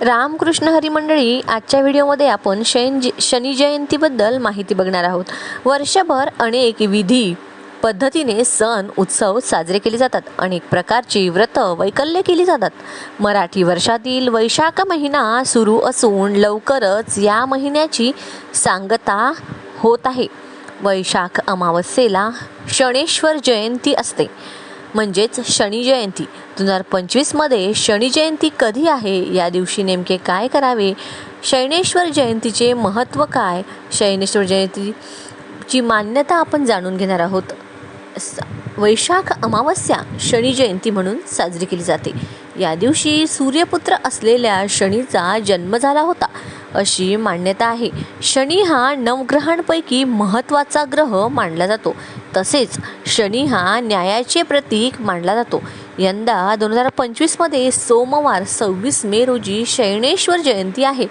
रामकृष्ण हरी मंडळी आजच्या व्हिडिओमध्ये आपण शैन शनी जयंतीबद्दल माहिती बघणार आहोत. वर्षभर अनेक विधी पद्धतीने सण उत्सव साजरे केले जातात. अनेक प्रकारची व्रत वैकल्य केली जातात. मराठी वर्षातील वैशाख महिना सुरू असून लवकरच या महिन्याची सांगता होत आहे. वैशाख अमावस्येला शणेश्वर जयंती असते. म्हणजेच शनी जयंती. दोन हजार पंचवीसमध्ये शनी जयंती कधी आहे? या दिवशी नेमके काय करावे? शैनेश्वर जयंतीचे महत्त्व काय? शैनेश्वर जयंतीची मान्यता आपण जाणून घेणार आहोत. स- वैशाख अमावस्या शनी जयंती म्हणून साजरी केली जाते. या दिवशी सूर्यपुत्र असलेल्या शनीचा जन्म झाला होता. अशी मान्यता आहे. शनी हा नवग्रहांपैकी महत्त्वाचा ग्रह मानला जातो. तसेच शनी हा न्यायाचे प्रतीक मानला जातो. यंदा दोन हजार पंचवीसमध्ये सोमवार सव्वीस मे रोजी शयनेश्वर जयंती आहे.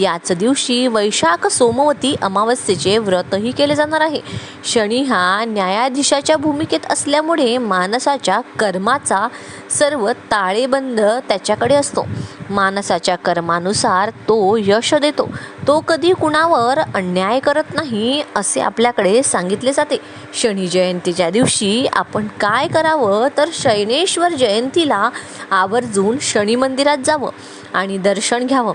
याच दिवशी वैशाख सोमवती अमावस्येचे व्रतही केले जाणार आहे. शनी हा न्यायाधीशाच्या भूमिकेत असल्यामुळे माणसाच्या कर्माचा सर्व ताळेबंद त्याच्याकडे असतो. माणसाच्या कर्मानुसार तो यश देतो. तो कधी कुणावर अन्याय करत नाही असे आपल्याकडे सांगितले जाते. शनी जयंतीच्या दिवशी आपण काय करावं तर शैनेश्वर जयंतीला आवर्जून शनी मंदिरात जावं आणि दर्शन घ्यावं.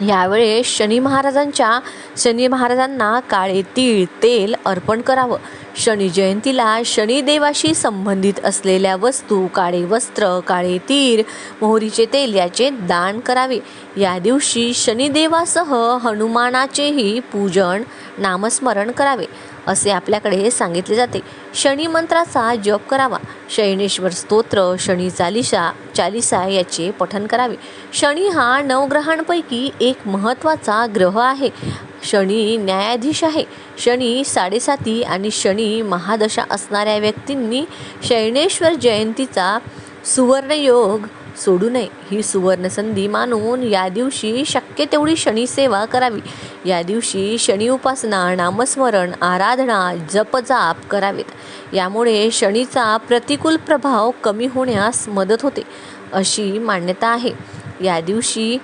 यावेळेस शनी महाराजांच्या शनी महाराजांना काळे तीळ तेल अर्पण करावं. शनी जयंतीला शनिदेवाशी संबंधित असलेल्या वस्तू काळे वस्त्र काळे तीर मोहरीचे तेल याचे दान करावे. या दिवशी शनिदेवासह हनुमानाचेही पूजन नामस्मरण करावे असे आपल्याकडे सांगितले जाते. शनी मंत्राचा जप करावा. शयनेश्वर स्तोत्र शनी चालिसा चालिसा याचे पठन करावे. शनी हा नवग्रहांपैकी एक महत्त्वाचा ग्रह आहे. शनी न्यायाधीश आहे. शनी साडेसाती आणि शनी महादशा असणाऱ्या व्यक्तींनी शयनेश्वर जयंतीचा सुवर्णयोग सोडू नये. ही सुवर्ण संधी मानून या दिवशी शक्य तेवढी शनी सेवा करावी. या दिवशी शनी उपासना नामस्मरण आराधना जपजाप करावेत. यामुळे शनीचा प्रतिकूल प्रभाव कमी होण्यास मदत होते अशी मान्यता आहे. या दिवशी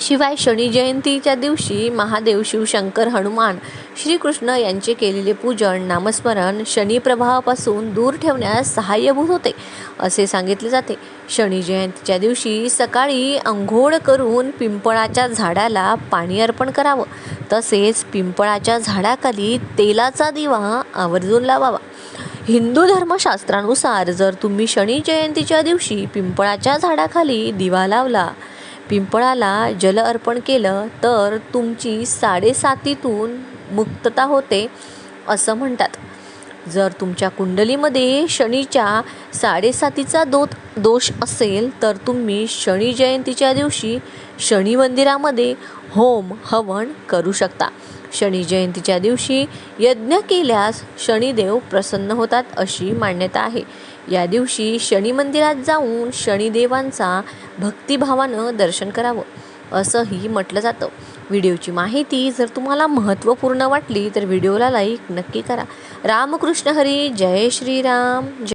शिवाय शनी जयंतीच्या दिवशी महादेव शिवशंकर हनुमान श्रीकृष्ण यांचे केलेले पूजन नामस्मरण शनी प्रभावापासून दूर ठेवण्यास सहाय्यभूत होते असे सांगितले जाते. शनी जयंतीच्या दिवशी सकाळी अंघोळ करून पिंपळाच्या झाडाला पाणी अर्पण करावं. तसेच पिंपळाच्या झाडाखाली तेलाचा दिवा आवर्जून लावावा. हिंदू धर्मशास्त्रानुसार जर तुम्ही शनी जयंतीच्या दिवशी पिंपळाच्या झाडाखाली दिवा लावला पिंपळाला जल अर्पण केलं तर तुमची साडेसातीतून मुक्तता होते असं म्हणतात. जर तुमच्या कुंडलीमध्ये शनीच्या साडेसातीचा दोत दोष असेल तर तुम्ही शनी जयंतीच्या दिवशी शनी मंदिरामध्ये होम हवन करू शकता. शनी जयंतीच्या दिवशी यज्ञ केल्यास शनिदेव प्रसन्न होतात अशी मान्यता आहे. या दिवशी शनी मंदिरात जाऊन शनिदेवांचा भक्तिभावानं दर्शन करावं असंही म्हटलं जातं. व्हिडिओची माहिती जर तुम्हाला महत्त्वपूर्ण वाटली तर व्हिडिओला लाईक नक्की करा. रामकृष्ण हरी जय श्रीराम. जय